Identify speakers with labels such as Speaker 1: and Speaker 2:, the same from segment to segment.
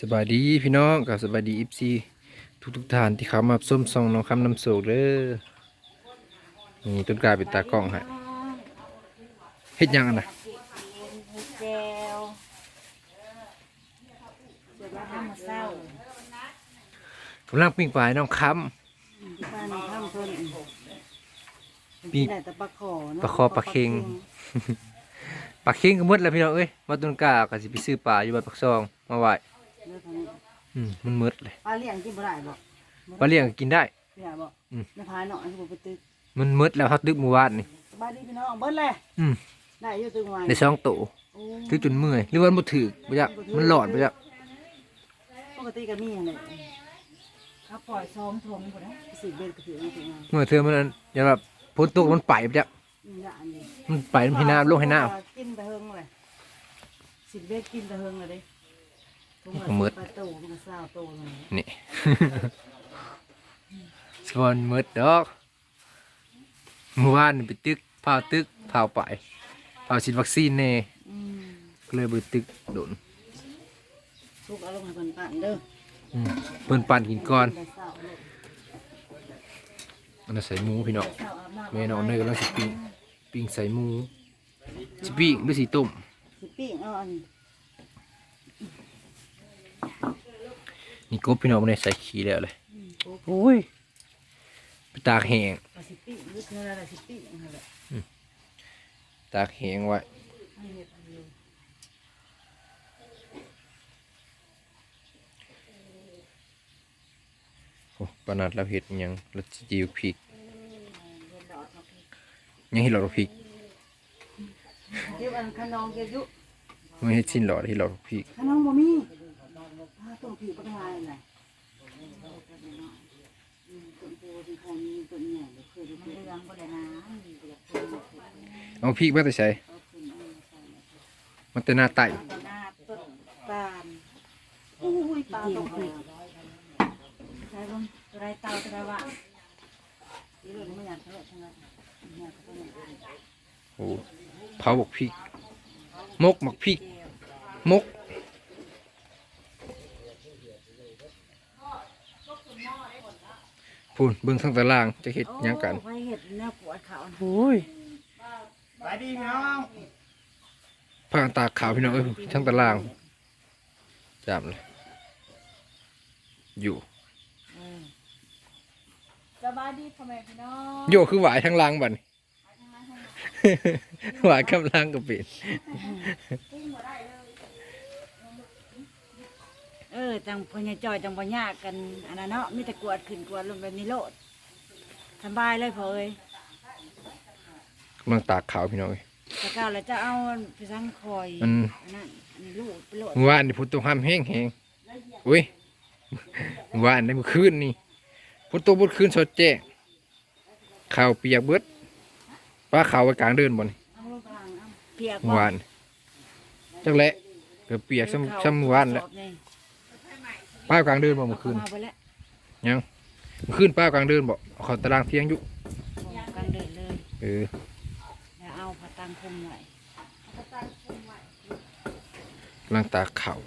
Speaker 1: สบายดีพี่น้องกับสบายดีอิฟซีทุกทุกๆท่านที่เข้ามาส้มซองน้องคำน้ำโศกเด้อนี่ต้นกล้าเป็นตากล้องฮะเฮ็ดหยังอันน่ะ
Speaker 2: เจลเดี๋ยวมาทำมาเศร้ากำ
Speaker 1: ลังปิ้งปลายน้องค
Speaker 2: บ้านทำต้น
Speaker 1: ปี
Speaker 2: แต่แต่ปลาขอเนาะ
Speaker 1: ปลาขอปลาเค็งำปลาเค็งก็หมดแล้วพี่น้องเอ้ยมาต้นกล้าก็สิไปซื้อปลาอยู่บ้านปักซองมาไหว้
Speaker 2: เลือกทางนี้
Speaker 1: อืมมันหมดเลย
Speaker 2: ปลาเลี้ยงกินบ่ได้บ่
Speaker 1: ปลาเลี้ยงก็กินได้
Speaker 2: พี่อาบ่
Speaker 1: อืม
Speaker 2: ในพายเนาะให้ผมไปตึก
Speaker 1: มันหมดแล้วเขาตึกเมื่อวานนี่
Speaker 2: สบายดีพี่น้องเบิ้ลเลย
Speaker 1: อืม
Speaker 2: ได้อยู่ตึกวัน
Speaker 1: ได้สองโต
Speaker 2: โอ้
Speaker 1: ตึกจนเมื่อยหรือว่ามันบ่ถึกบ่จักมันหลอดบ่จัก
Speaker 2: ปกติก็มีอย่างไรเขาปล่อยซ้อมทงบ่ได้สิเบ็ดก็ถือมาถึงงาน
Speaker 1: เมื่อเธอมันอันอย่างแบบฝนตกมันไปบ่จัก
Speaker 2: มีอย่างนี้
Speaker 1: มันไปมันให้น้ำลงให้น้
Speaker 2: กินไปเฮิงเลยสิเบ็ดกินไปเฮิงเลยเด้ถุงละ
Speaker 1: ก็มืด
Speaker 2: สิบแปโตมันก็เศร้าโตเลย
Speaker 1: นี่ สวอนหมดดอกเมื่อวานนี่ไปตึกพาตึกพาไปพาฉีดวัคซีนแน่
Speaker 2: อืม
Speaker 1: ก็เลยไปตึกโดน
Speaker 2: ทุกเอาลงให้เพิ่นปั่นเด้อ
Speaker 1: อืมเพิ่นปั่นกินก่อน
Speaker 2: แต่เศร้าเลย
Speaker 1: อันนั้นใส่หมูพี่น้อง
Speaker 2: เศร้าอาบน้ำ
Speaker 1: แม่น้องเนยกำลังสิปิ้งปิ้งใส่หมูสิปิ้งหรือสิต้ม
Speaker 2: สิปิ้งเอาอัน นี้
Speaker 1: นี่กบพี่น้องมันได้ใส่ขี้แล้วเลย
Speaker 2: อืมโอ้
Speaker 1: โอ้ยไปตากแห้ง
Speaker 2: เอาสิปิ้งหรือเท่าไรสิปิ้งนั่นแหละ
Speaker 1: ตากแห้งไว้
Speaker 2: ให้เฮ็ดอันเดียว
Speaker 1: โอ้ปานนัดเราเฮ็ดอิหยังเราสิจิวพริก
Speaker 2: เฮ็ดดอกครับพี่
Speaker 1: ยังเฮ็ดหลอดพริก
Speaker 2: เดี๋ยวอันขนองเก็บอยู่
Speaker 1: ไม่เฮ็ดชิ้นหลอดเฮ็ดหลอดพริก
Speaker 2: ขนองบ่มีอ่า ต้องผิวบ่ได้น่ะต้นโพที่พอมีต้นใหญ่เคยดูมันเรื่องบ่ได้นะมันบ่อากเพิ่นเอาขึ้น
Speaker 1: เอาพริกมาแต่ใส่
Speaker 2: เอาขึ้นเอามาใส่
Speaker 1: มันแต่หน้าไต่
Speaker 2: ต้นหน้าต้นปาล์มอุ้ยปลาตกเลยใช่บ่ตัวไรเตาตัวไรวะนี่เลยไม่อยากทะเลาะทั้งนั้น
Speaker 1: โอ้เผาบอกพริกมกหมักพริกมก พูนเบิ่งทางตารางจะเฮ็ดหยังกัน
Speaker 2: โอ้ไปเห็ดแนวปวดเขา
Speaker 1: โอ้ย
Speaker 3: ไปดีพี่น้อง
Speaker 1: พากันตากขาวพี่น้องเอ้ยทางตารางจามเลยอยู่
Speaker 2: สบายดีพ่อแม่พี่น้อง
Speaker 1: โยคือหวายทางล่างบัดนหวายกำลังก็เป็น
Speaker 2: เออ จังพญาจอยจังบ่ยากกันอันนั้นเนาะมีแต่กวดขึ้นกวดลงแบบนี้โลดสบายเลยพ่อเอ้ย
Speaker 1: กำลังตากขาวพี่น้องเอ้ย
Speaker 2: ตะก้าวแล้วจะเอาไปสังคอย
Speaker 1: มัน
Speaker 2: อันนั้นอันนี้ลูกไปโลด
Speaker 1: เมื่อวานนี่พุทธห้ามแห้งแห้งอุ้ยเมื่อวานในเมื่อคืนนี่พุทธบุตรคืนสดแจ้งข่าวเปียกเบิดป้าข่าวไว้กลางเดินบ่น
Speaker 2: เอาลงกลางเอาเปียก
Speaker 1: เมื่อวานจักแหละเกือบเปียกซ้ำซ้ำเมื่อวานแล้ว
Speaker 2: สอบนี่
Speaker 1: ป้ากลางเดินบ่เมื่อคืน
Speaker 2: เอามาไปแล้ว
Speaker 1: ยังเมื่อคืนป้ากลางเดินบ่เอาเขาตารางเที่ยงอยู่
Speaker 2: เอากลางเดินเลย
Speaker 1: เออ
Speaker 2: แล้วเอาผ้าตังคลุมไว้
Speaker 1: กำลังตากข่าว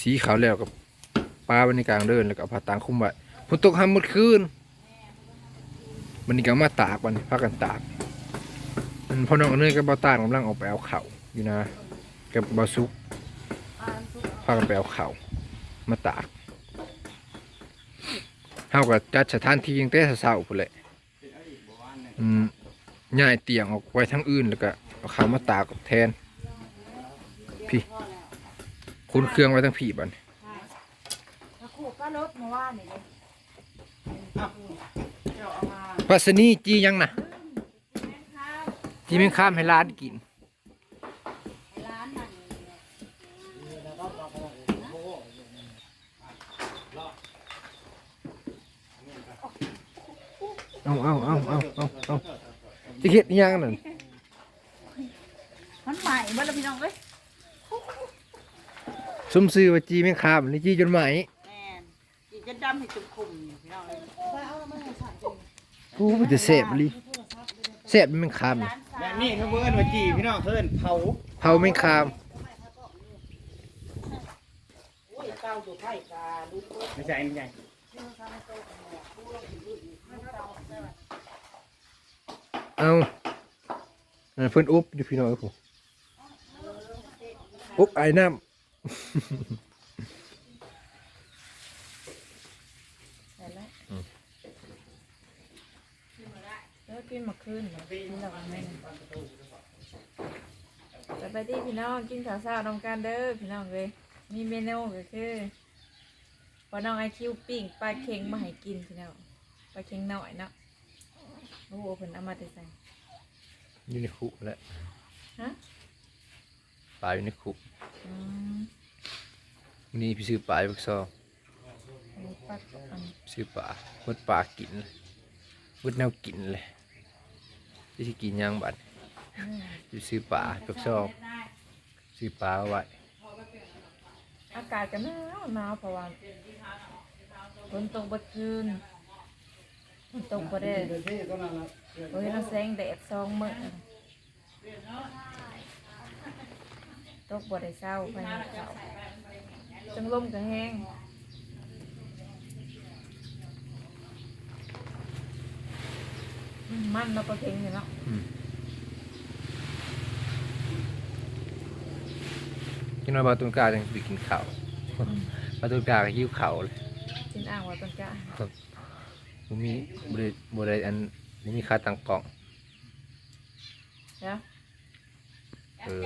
Speaker 1: สีขาวแล้วกับป้าไว้ในกลางเดินแล้วก็เอาผ้าตางคลุมไว้ฝนตกห้ามหมดคืนวันนี้ก็เอามาตากวันนี้พากันตากมันพอน้องเนยกับเบาตานกำลังออกไปเอาเข่าวอยู่นะ กับเบาซุกพากันไปเอาเข่าว มาตากเฮาก็จัดสถานที่ตั้งแต่เช้าๆพุ่นแหละอืมย้ายเตียงออกไว้ทั้งอื่นแล้วก็เอาข้าวมาตากแทน พี่คุณเครื่องไว้ทั้งผีบัน
Speaker 2: ถ้าคู่ก็ลดมาว่านี่เลยเจ้าเอามา
Speaker 1: พัสนีจียังนะจีแม่งข้ามให้ร้านกิน
Speaker 2: ร้านนั่น
Speaker 1: เอาเอาเอาเอาเอาเอาจะเฮ็ดอิหยังนั่น
Speaker 2: มันใหม่เมื่อไรพี่น้องเอ้ย
Speaker 1: สมซื้อว่าจีแม่งข้ามนี่จีจนไหม
Speaker 2: แม่นกินจะดำให้จุ่มคุมอยู่พี่น้องเอ้ย
Speaker 1: กูมันจะแสบเลยแสบแม่งข้ามนี่
Speaker 3: แบบนี้เขาเบิ้นว่าจีพี่น้องเพิ่นเผา
Speaker 1: เผาแม่งข้าม
Speaker 2: ต้าตัวไผ่กาลูกเบิด
Speaker 3: ไม่ใช่ไม่ใช่
Speaker 1: เอานั่นเพิ่นอุ๊บอยู่พี่น้องเอ้ยผมอุ๊บไอ้น้
Speaker 4: เห็นแล้วแล้วกินมาคืนกินดอกไม้สบายดีพี่น้องกินข้าวเช้าน้องกันเด้อพี่น้องเลยมีเมนูก็คือพอน้องไอคิวปิ้งปลาเค็งมาให้กินพี่น้องปลาเค็งหน่อยเนาะ โอ้โหเพิ่นเอามาแต่ใส่ำ
Speaker 1: อยู่ในคุแหล้ว
Speaker 4: ฮะ
Speaker 1: ปลาอยู่ในคุ
Speaker 4: อืม
Speaker 1: วันนี้พี่ซื้อปลาอยู่บักซอง
Speaker 4: อันนี้ปลาอัน
Speaker 1: ซื้อปลาเบิดปลากินเลยเบิดแนวกินเลยที่สิกินหยังบัด
Speaker 4: นี้
Speaker 1: อยู่ซื้อปลาบักซองซื้อปลาเอาไว้
Speaker 4: อากาศก็หนาวหนาวเพราะว่าฝนตกเบัดคืนฝน ตกบ่ได้โอ้ยเราแสงแดดซองมื้อตกบ่ได้เศร้าไปเขาจังลมก็แห้งอืมมันเนาะปลาเค็งอยู่เนาะ
Speaker 1: อืมกินมาบาตุนกาจังสิกินข้าวบาตุนกาก็หิวข้าวเลย
Speaker 4: กินอ่างว่าต้นกะ
Speaker 1: บ่มีบ่ได้บ่ได้อันบ่มีค่าตั้งกล้อง
Speaker 4: เดี๋ยว
Speaker 1: เออ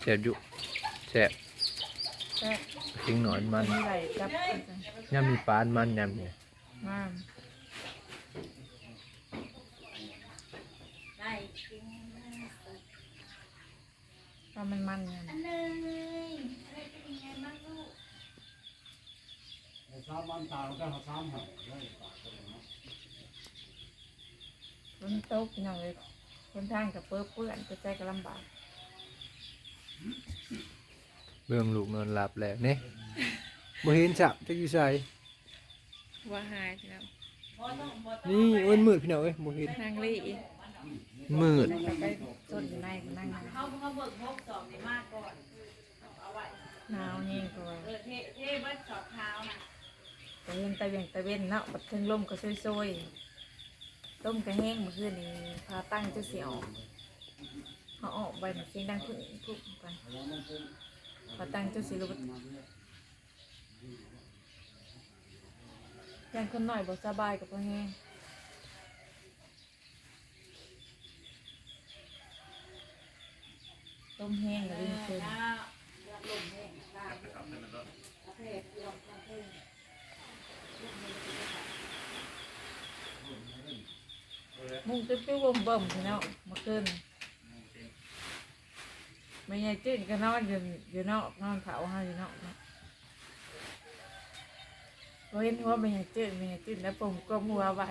Speaker 1: แซ่บอยู่แซ่บ
Speaker 4: แซ่บ
Speaker 1: เค็งหน่อยมัน
Speaker 4: มีไหลจับกันจ้ะ
Speaker 1: ยามมีปานมันยามเนี่ย
Speaker 4: มาปลามันมันๆเนี่ย
Speaker 3: ซ้อมบ้านตาก็เขาซ้อมเหรอ
Speaker 4: ฝนตกพี่น้องเลยคนทางกับเปื้อเปื้อนก็ใจก็ลำบาก
Speaker 1: เบิ่งลูกนอนหลับแล้วเน่บ่เห็นจับจักอยู่ไส
Speaker 4: ว่าหายพี่น้อง
Speaker 1: นี่เอิ้นมืดพี่น้องเอ้ยบ่เห็น
Speaker 4: นางลี่
Speaker 1: มืด
Speaker 4: ไปต้นอยู่ในก็นั่งอยู่
Speaker 2: เขาเขาเบิกพกสอบในมากก่อน เอาไว้
Speaker 4: หนาวแห้งกว่า
Speaker 2: เออเทเทเบิดสอบเท้าน่ะ
Speaker 4: ตะเวนตะเวียงตะเวนเนาะบัดถึงลมก็ซวยๆต้มก็แห้งเมื่อคืนนี้พาตั้งจะเสียวเขาออกไปมันเสียงดังพุ่งพุ่งไปพาตั้งจะสิรุดยังคนหน่อยบ่สบายกับพ่อแห้งต้มแห้งกับลิ้นคื นมุงจะปิ้วบ่มบ่มพี่น้องมาขึ้นไม่ไงจิ้นก็นอนอยู่อยู่นอกนอนเผาให้อยู่นอกเนะเราเห็นว่าไม่ไงจิ้นไม่ไงจิ้นแล้วผมก็มัวไว้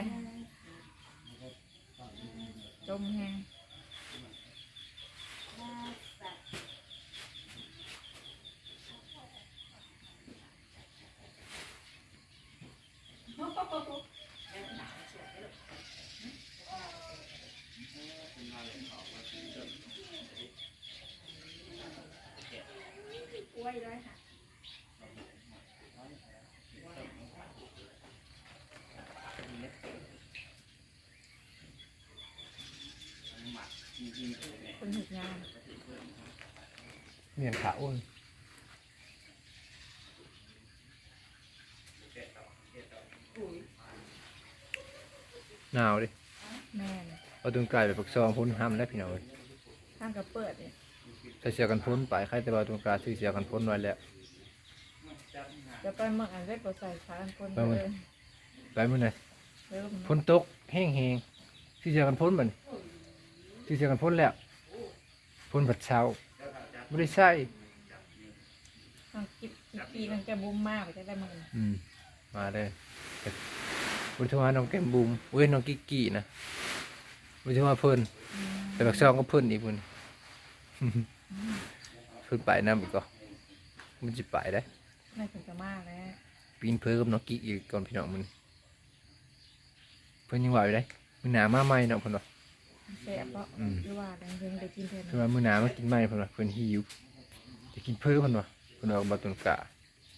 Speaker 4: จมแห้ง คนหุดงาน
Speaker 1: เมียนขาวอ้นหนาวดิ
Speaker 4: แม่น
Speaker 1: เอาตรงกลายไปปักซองพ้นห้ำแล้วพี่น้องเอ้ย
Speaker 4: ข้างกับเปิดเนี่ย
Speaker 1: ถ้าเสียกันพ้นไปใครแต่ว่าตรงกลางซื้อเสียกันพ้นไว้แล้ว
Speaker 4: จะไปเมืองอันได้ก็ใส่ขากันคน
Speaker 1: ไปเมือง
Speaker 4: เลย
Speaker 1: ไปมื้อไหน
Speaker 4: เริ่ม
Speaker 1: ฝนตกแห้งๆซื้อเสียกันพ้นบัดนี้ ซื้อเสียกันพ้นแล้วพ้นบัดเช้าบ่ได้ใช้
Speaker 4: ทางกิบกิบปีนังแกบุ้มมากจะได้มึง
Speaker 1: อืมมาเลยบุญทวาน้องแก้มบุมเว้ยน้องกิกกี้นะบุญทวาเพิ่นแต่บักซองก็เพิ่นอีกพุ่นเพิ่นไปนํอีกก็มันสิไปได้
Speaker 4: น่าถึงจะมากแล้ว
Speaker 1: ปีนเพิ่มกับน้องกิ๊กอีกก่อนพี่น้องมันเพิ่นยังว่าอยู่ได้มันหนามาใหม่เนาะเพิ่นว่า
Speaker 4: อ แซ่บเพราะ
Speaker 1: อืม
Speaker 4: หรือว่าแดงเพลงได้กินเพิ่น
Speaker 1: เพิ่นว่ามื้อหน้ามากินใหม่เพิ่นว่าเพิ่นหิวจะกินเพ้อเพิ่นว่าเพิ่นว่าบ่ต้นกะ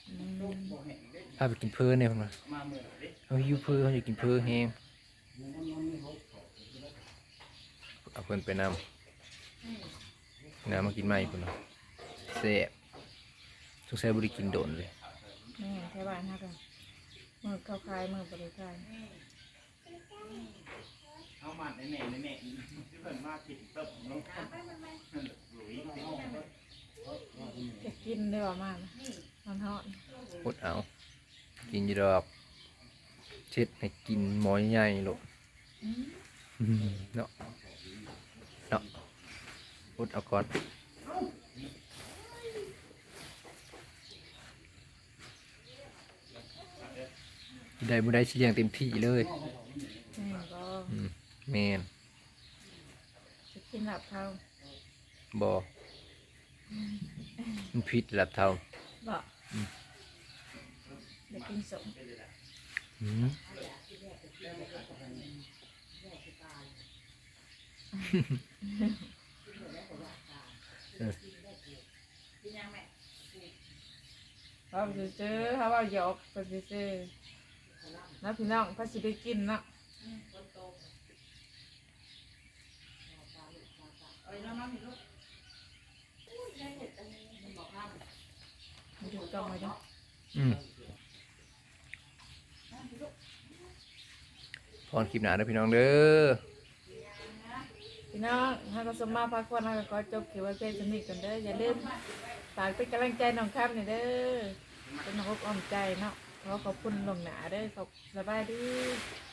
Speaker 4: อืม
Speaker 1: พาไปกินเพ้อเนี่ยเพิ่นว่าเฮาหิวเพ้อเฮาอยากกินเพ้อแฮงเอาเพิ่นไปนำน้ามากินใหม่เพิ่นว่าแซ่บสงสัยบ่ได้กินโดนเลย
Speaker 4: แม่แถวบ้านเฮาก็มื้อเข้าคายมื้อบ่ได้คาย
Speaker 5: เอามาใน แม่ในแม่อีกที่เพิ่นมาผิดเติบลงหลุย
Speaker 4: จะกินได้บ่มากมันฮอด
Speaker 1: อดเอากินอยู่ดอกเช็ดให้กินหมอยใหญ่ๆโลด
Speaker 4: อืม
Speaker 1: เนาะเนาะอดเอาก่อนได้บ่ได้เลี้ยงเต็มที่เลย แม่น
Speaker 4: จะกินหลับเท่า
Speaker 1: บ่มันผิดหลับเท่า
Speaker 4: บ่จะกินสม
Speaker 1: อืม
Speaker 4: เขาจะเจอเขาว่าหยอกไปซื้อๆแล้วพี่น้องเขาสิได้กินเนาะ มันถูกต้องไหมจ๊ะ
Speaker 1: อืมพรคลิปหนาเด้อพี่น้องเด้อ
Speaker 4: พี่น้องถ้าก็สมมาพักผ่อนถ้าก็ขอจบเกี่ยวกับเพลงสนิทกันเด้ออย่าลืมฝากเป็นกำลังใจน้องครับนี่เด้อเป็นน้องอกอ้อมใจเนาะขอขอบคุณลวงหนาเด้อขอบสบายดี
Speaker 1: ส